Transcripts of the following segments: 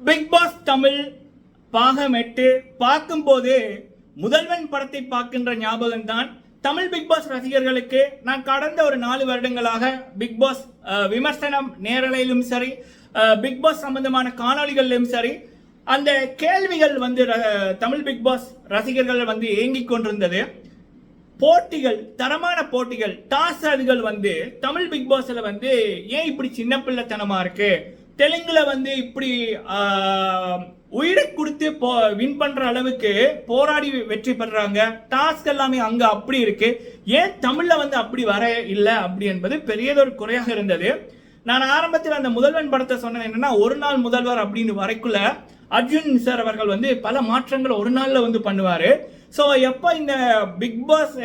Big pass Tamil பாகம் எட்டு பார்க்கும்போது முதல்வன் படத்தை பார்க்கின்ற ஞாபகம் தான். தமிழ் பிக் பாஸ் ரசிகர்களுக்கு நான் கடந்த ஒரு நாலு வருடங்களாக பிக் பாஸ் விமர்சனம் நேரலையிலும் சரி பிக் பாஸ் சம்பந்தமான காணொளிகளிலும் சரி அந்த கேள்விகள் வந்து ர- தமிழ் பிக் பாஸ் ரசிகர்கள் வந்து ஏங்கிக் கொண்டிருந்தது. போட்டிகள் தரமான போட்டிகள் டாஸ் அதுகள் வந்து தமிழ் பிக் பாஸ்ல வந்து ஏன் இப்படி சின்ன பிள்ளைத்தனமா இருக்கு? தெலுங்குல வந்து இப்படி உயிரை கொடுத்து போ வின் பண்ற அளவுக்கு போராடி வெற்றி பெறாங்க. டாஸ்க் எல்லாமே அங்க அப்படி இருக்கு. ஏன் தமிழ்ல வந்து அப்படி வர இல்லை அப்படி என்பது பெரியதொரு குறையாக இருந்தது. நான் ஆரம்பத்தில் அந்த முதல்வன் படத்தை சொன்னது என்னன்னா ஒரு நாள் முதல்வர் அப்படின்னு வரைக்குள்ள அர்ஜுன் சார் அவர்கள் வந்து பல மாற்றங்கள் ஒரு நாளில் வந்து பண்ணுவார். ஸோ எப்போ இந்த பிக் பாஸ்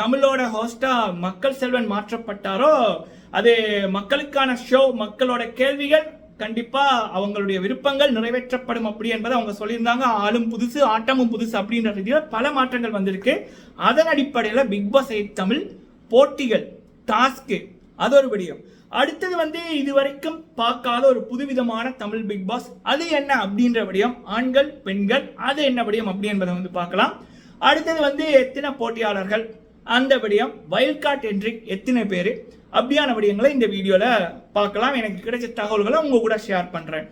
தமிழோட ஹோஸ்டா மக்கள் செல்வன் மாற்றப்பட்டாரோ அது மக்களுக்கான ஷோ மக்களோட கேள்விகள் கண்டிப்பா அவங்களுடைய விருப்பங்கள் நிறைவேற்றப்படும் அப்படி என்பதை அவங்க சொல்லியிருந்தாங்க. ஆளும் புதுசு ஆட்டமும் புதுசு அப்படின்ற ரீதியில் பல மாற்றங்கள் வந்திருக்கு. அதன் அடிப்படையில் பிக் பாஸ் எயிட் தமிழ் போட்டிகள் டாஸ்க்கு அது ஒரு விடயம் அடுத்தது வந்து இதுவரைக்கும் பார்க்காத ஒரு புதுவிதமான தமிழ் பிக் பாஸ் அது என்ன அப்படின்ற விடயம். ஆண்கள் பெண்கள் அது என்ன விடயம் அப்படி என்பதை வந்து பார்க்கலாம். அடுத்தது வந்து எத்தனை போட்டியாளர்கள்? அந்த விடயம் வைல்ட் கார்ட் எத்தனை பேர்? அப்படியான விடயங்களை இந்த வீடியோவில் பார்க்கலாம். எனக்கு கிடைச்ச தகவல்களை உங்கள் கூட ஷேர் பண்ணுறேன்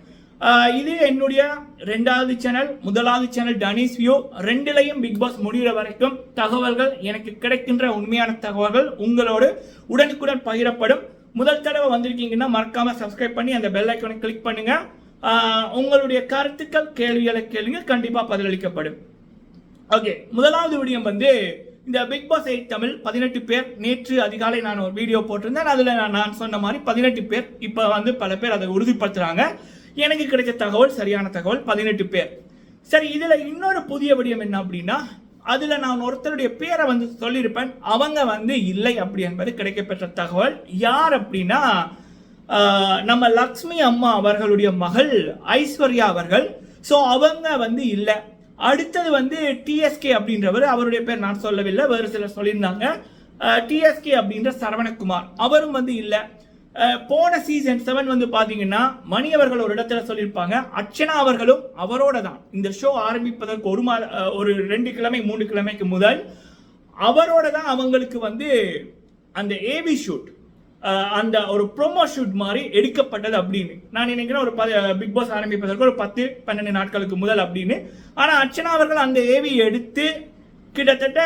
இது என்னுடைய ரெண்டாவது சேனல் முதலாவது சேனல் டனிஸ் வியூ ரெண்டுலையும் பிக் பாஸ் முடிகிற வரைக்கும் தகவல்கள் எனக்கு கிடைக்கின்ற உண்மையான தகவல்கள் உங்களோடு உடனுக்குடன் பகிரப்படும். முதல் தடவை வந்திருக்கீங்கன்னா மறக்காம சப்ஸ்கிரைப் பண்ணி அந்த பெல் ஐக்கனை கிளிக் பண்ணுங்க. உங்களுடைய கருத்துக்கள் கேள்விகளை கேளுங்க. கண்டிப்பாக பதிலளிக்கப்படும். ஓகே முதலாவது விடயம் வந்து இந்த பிக் பாஸ் எயிட் தமிழ் பதினெட்டு பேர் நேற்று அதிகாலை நான் ஒரு வீடியோ போட்டிருந்தேன். அதில் நான் நான் சொன்ன மாதிரி பதினெட்டு பேர் இப்போ வந்து பல பேர் அதை உறுதிப்படுத்துகிறாங்க எனக்கு கிடைச்ச தகவல் சரியான தகவல் பதினெட்டு பேர். சரி இதில் இன்னொரு புதிய விடயம் என்ன அப்படின்னா அதில் நான் ஒருத்தருடைய பேரை வந்து சொல்லியிருப்பேன். அவங்க வந்து இல்லை அப்படி என்பது கிடைக்கப்பெற்ற தகவல். யார் அப்படின்னா நம்ம லக்ஷ்மி அம்மா அவர்களுடைய மகள் ஐஸ்வர்யா அவர்கள். ஸோ அவங்க வந்து இல்லை. அடுத்தது வந்து டிஎஸ்கே அப்படின்றவர் அவருடைய பேர் நான் சொல்லவில்லை வேறு சிலர் சொல்லியிருந்தாங்க. டிஎஸ்கே அப்படின்ற சரவணகுமார். அவரும் வந்து இல்லை. போன சீசன் செவன் வந்து பார்த்தீங்கன்னா மணி அவர்கள் ஒரு இடத்துல சொல்லியிருப்பாங்க அர்ச்சனா அவர்களும் அவரோட தான். இந்த ஷோ ஆரம்பிப்பதற்கு ஒரு மாத ஒரு ரெண்டு கிழமை மூணு கிழமைக்கு முதல் அவரோட தான் அவங்களுக்கு வந்து அந்த ஏவி ஷூட் அந்த ஒரு ப்ரோமோ ஷூட் மாதிரி எடுக்கப்பட்டது அப்படின்னு. நான் நினைக்கிறேன் ஒரு பிக் பாஸ் ஆரம்பிப்பதற்கு ஒரு பத்து பன்னெண்டு நாட்களுக்கு முதல் அப்படின்னு. ஆனால் அர்ச்சனா அவர்கள் அந்த ஏவி எடுத்து கிட்டத்தட்ட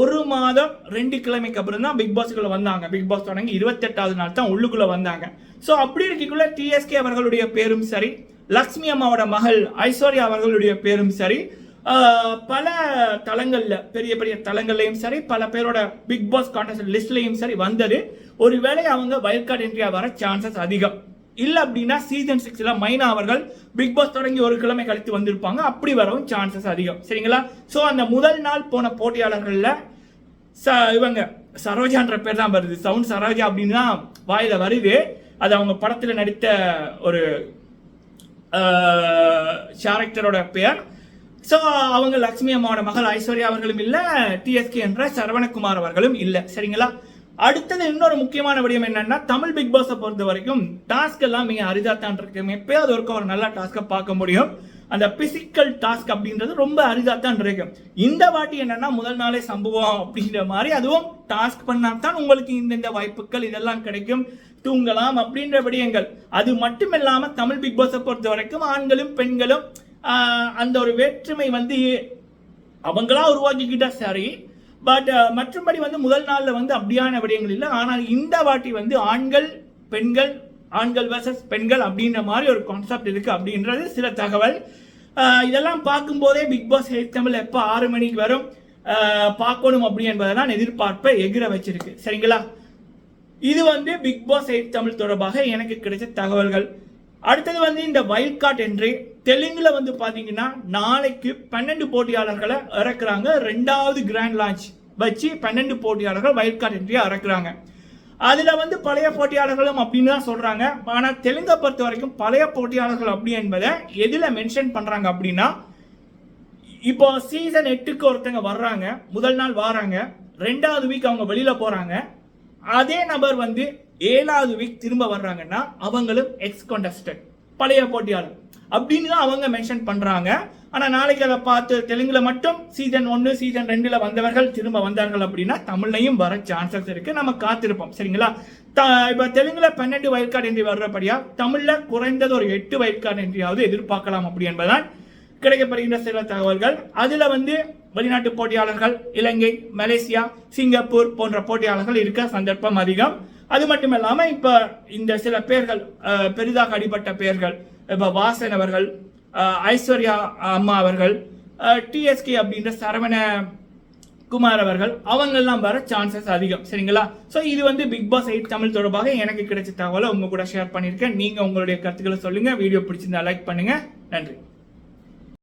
ஒரு மாதம் ரெண்டு கிழமைக்கு அப்புறம் தான் பிக் பாஸ்க்குள்ளே வந்தாங்க. பிக் பாஸ் தொடங்கி இருபத்தெட்டாவது நாள் தான் உள்ளுக்குள்ளே வந்தாங்க. ஸோ அப்படி இருக்கக்குள்ள டிஎஸ்கே அவர்களுடைய பேரும் சரி லக்ஷ்மி அம்மாவோட மகள் ஐஸ்வர்யா அவர்களுடைய பேரும் சரி பல தளங்களில் பெரிய பெரிய தளங்கள்லையும் சரி பல பேரோட பிக் பாஸ் கான்டெஸ்ட் லிஸ்ட்லையும் சரி வந்தது. ஒருவேளை அவங்க வைல்ட் கார்டு என்ட்ரியா வர சான்சஸ் அதிகம். இல்லை அப்படின்னா சீசன் சிக்ஸில் மைனா அவர்கள் பிக் பாஸ் தொடங்கி ஒரு கிழமை கழித்து வந்திருப்பாங்க. அப்படி வரவும் சான்சஸ் அதிகம். சரிங்களா? ஸோ அந்த முதல் நாள் போன போட்டியாளர்களில் ச இவங்க சரோஜான்ற பேர் தான் வருது. சவுண்ட் சரோஜா அப்படின்னு தான் வருது. அது அவங்க படத்தில் நடித்த ஒரு கேரக்டரோட பேர் ஸோ அவங்க லக்ஷ்மி அம்மாவோட மகள் ஐஸ்வர்யா அவர்களும் இல்லை டிஎஸ்கே என்ற சரவணகுமார் அவர்களும் இல்லை. சரிங்களா? அடுத்தது இன்னொரு முக்கியமான விடயம் என்னன்னா தமிழ் பிக் பாஸை பொறுத்த வரைக்கும் டாஸ்க் எல்லாம் மிக அரிதாத்தான் இருக்கு. எப்பயாவது ஒருக்க ஒரு நல்ல டாஸ்க்கை பார்க்க முடியும். அந்த பிசிக்கல் டாஸ்க் அப்படின்றது ரொம்ப அரிதாத்தான் இருக்கும் இந்த வாட்டி என்னன்னா முதல் நாளே சம்பவம் அப்படிங்கிற மாதிரி அதுவும் டாஸ்க் பண்ணால் தான் உங்களுக்கு இந்தந்த வாய்ப்புகள் இதெல்லாம் கிடைக்கும். தூங்கலாம் அப்படின்ற விடயங்கள். அது மட்டும் இல்லாமல் தமிழ் பிக் பாஸை பொறுத்த வரைக்கும் ஆண்களும் பெண்களும் அந்த ஒரு வேற்றுமை வந்து அவங்களா உருவாக்கிக்கிட்டா சரி பட் மற்றபடி வந்து முதல் நாளில் வந்து அப்படியான விடயங்கள் இல்லை. ஆனால் இந்த வாட்டி வந்து ஆண்கள் பெண்கள் ஆண்கள் வர்சஸ் பெண்கள் அப்படின்ற மாதிரி ஒரு கான்செப்ட் இருக்கு அப்படின்றது சில தகவல். இதெல்லாம் பார்க்கும்போதே பிக் பாஸ் எயிட் தமிழ் எப்போ ஆறு மணிக்கு வரும்? பார்க்கணும் அப்படி என்பதை தான் எதிர்பார்ப்பை எகிர வச்சிருக்கு. சரிங்களா? இது வந்து பிக் பாஸ் எயிட் தமிழ் தொடர்பாக எனக்கு கிடைச்ச தகவல்கள். அடுத்தது வந்து இந்த வைல்ட் கார்ட் என்ட்ரி தெலுங்குல வந்து பாத்தீங்கன்னா நாளைக்கு பன்னெண்டு போட்டியாளர்களை இறக்குறாங்க. ரெண்டாவது கிராண்ட் லான்ச் வச்சு பன்னெண்டு போட்டியாளர்கள் வைல்ட் கார்ட் என்ட்ரியை இறக்குறாங்க. அதுல வந்து பழைய போட்டியாளர்களும் அப்படின்னு தான் சொல்றாங்க. ஆனால் தெலுங்கை பொறுத்த வரைக்கும் பழைய போட்டியாளர்கள் அப்படி என்பதை எதுல மென்ஷன் பண்றாங்க அப்படின்னா இப்போ சீசன் எட்டுக்கு ஒருத்தங்க வர்றாங்க. முதல் நாள் வராங்க. ரெண்டாவது வீக் அவங்க வெளியில போறாங்க. அதே நபர் வந்து ஏழாவது வீக் திரும்ப வர்றாங்கன்னா அவங்களும் எக்ஸ் contestant பழைய போட்டியாளர் அப்படின்னு தான் அவங்க மென்ஷன் பண்றாங்க. ஆனா நாளைக்கு அதை பார்த்து தெலுங்குல மட்டும் சீசன் ஒன்னு சீசன் ரெண்டுல வந்தவர்கள் திரும்ப வந்தார்கள் அப்படின்னா தமிழ்லையும் வர சான்சஸ் இருக்கு. நம்ம காத்திருப்போம். சரிங்களா? த- இப்போ தெலுங்குல பன்னெண்டு வயல் கார்டு என்று வர்றபடியா தமிழ்ல குறைந்தது ஒரு எட்டு வயல் கார்டு என்றாவது எதிர்பார்க்கலாம் அப்படி என்பதுதான் கிடைக்கப்படுகின்ற சில தகவல்கள். அதுல வந்து வெளிநாட்டு போட்டியாளர்கள் இலங்கை மலேசியா சிங்கப்பூர் போன்ற போட்டியாளர்கள் இருக்க சந்தர்ப்பம் அதிகம். அது மட்டும் இல்லாமல் இப்போ இந்த சில பேர்கள் பெரிதாக அடிபட்ட பேர்கள் இப்போ வாசன் அவர்கள் ஐஸ்வர்யா அம்மா அவர்கள் டிஎஸ்கே அப்படின்ற சரவண குமார் அவர்கள் அவங்கெல்லாம் வர சான்சஸ் அதிகம். சரிங்களா? ஸோ இது வந்து பிக் பாஸ் எயிட் தமிழ் தொடர்பாக எனக்கு கிடைச்ச தகவலை உங்க கூட ஷேர் பண்ணியிருக்கேன். நீங்கள் உங்களுடைய கருத்துக்களை சொல்லுங்கள் வீடியோ பிடிச்சிருந்தா லைக் பண்ணுங்கள் நன்றி.